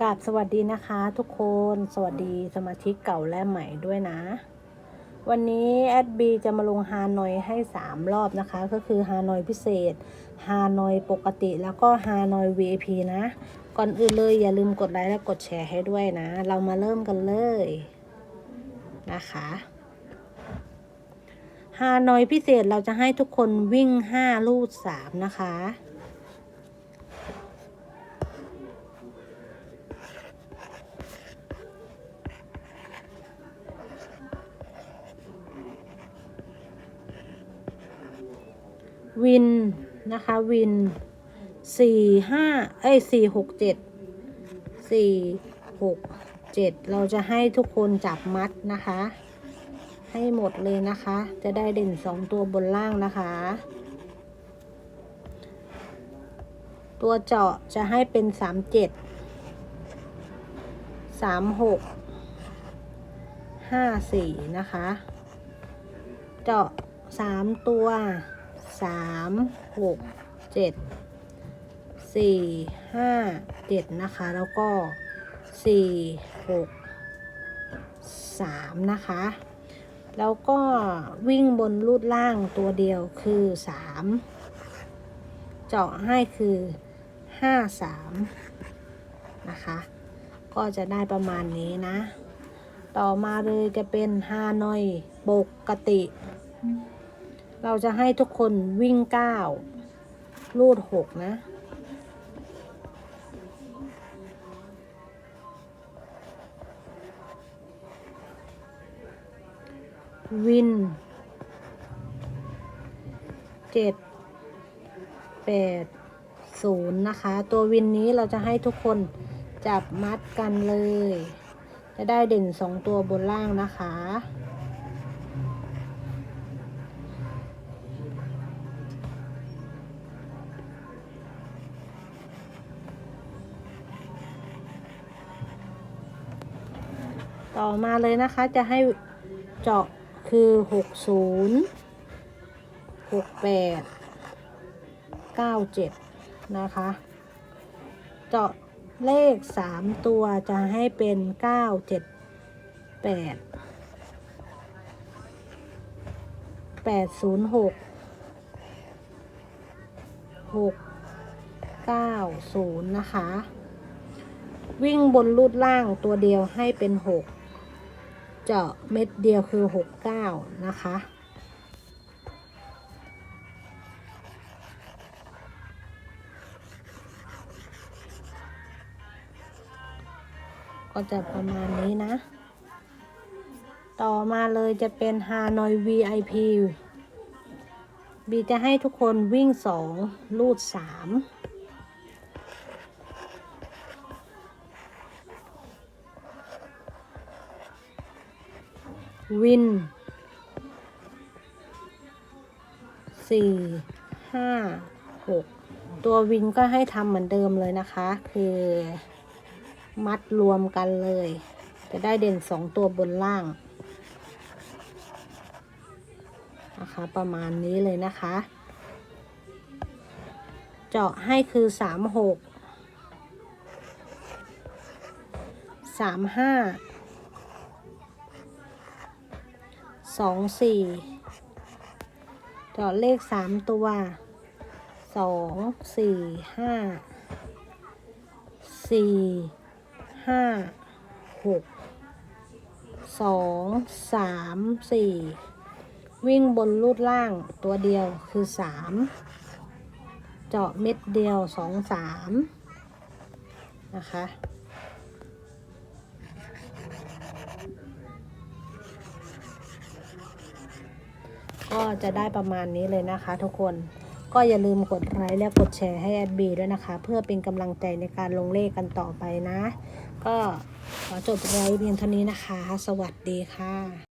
กราบสวัสดีนะคะทุกคนสวัสดีสมาชิกเก่าและใหม่ด้วยนะ วันนี้แอดบีจะมาลงฮานอยให้ 3 รอบนะคะ ก็คือฮานอยพิเศษฮานอยปกติแล้วก็ฮานอย VIP นะ ก่อนอื่นเลยอย่าลืมกดไลค์และกดแชร์ให้ด้วยนะ เรามาเริ่มกันเลยนะคะฮานอยพิเศษเราจะให้ทุกคนวิ่ง 5 ลูด3นะคะ วิน นะคะ วินสี่ห้าเอ้ยสี่หกเจ็ดสี่หกเจ็ดเราจะให้ทุกคนจับมัดนะคะ ให้หมดเลยนะคะ จะได้เด่นสองตัวบนล่างนะคะ ตัวเจาะจะให้เป็นสามเจ็ดสามหกห้าสี่นะคะ เจาะสามตัว สามหกเจ็ดสี่ห้าเจ็ดนะคะ แล้วก็สี่หกสามนะคะ แล้วก็วิ่งบนรูดล่างตัวเดียวคือสามเจาะให้คือห้าสามนะคะ ก็จะได้ประมาณนี้นะ ต่อมาเลยจะเป็นฮานอยปกติ เราจะให้ทุกคนวิ่งเก้าลูดหกนะ วินเจ็ดแปดศูนย์นะคะ ตัววินนี้เราจะให้ทุกคนจับมัดกันเลย จะได้เด่นสองตัวบนล่างนะคะ ต่อมาเลยนะคะจะให้เจาะคือหกศูนย์หกแปดเก้าเจ็ดนะคะ เจาะเลขสามตัวจะให้เป็นเก้าเจ็ดแปดแปดศูนย์หกหกเก้าศูนย์นะคะ วิ่งบนรูดล่างตัวเดียวให้เป็นหก จาะเม็ดเดียวคือ 69 นะคะ ก็จะประมาณนี้นะ ต่อมาเลยจะเป็นฮานอย VIP บีจะให้ทุกคนวิ่ง 2 ลูด 3 วินสี่ห้าหกตัววินก็ให้ทำเหมือนเดิมเลยนะคะ คือมัดรวมกันเลย จะได้เด่นสองตัวบนล่างนะคะประมาณนี้เลยนะคะ เจาะให้คือสามหกสามห้า สองสี่เจาะเลขสามตัวสองสี่ห้าสี่ห้าหกสองสามสี่วิ่งบนรูดล่างตัวเดียวคือสามเจาะเม็ดเดียวสองสามนะคะ จะได้ประมาณนี้เลยนะคะ ทุกคนก็อย่าลืมกดไลค์และกดแชร์ให้แอดบีด้วยนะคะ เพื่อเป็นกำลังใจในการลงเลขกันต่อไปนะ ก็ขอจบไลค์เพียงเท่านี้นะคะ สวัสดีค่ะ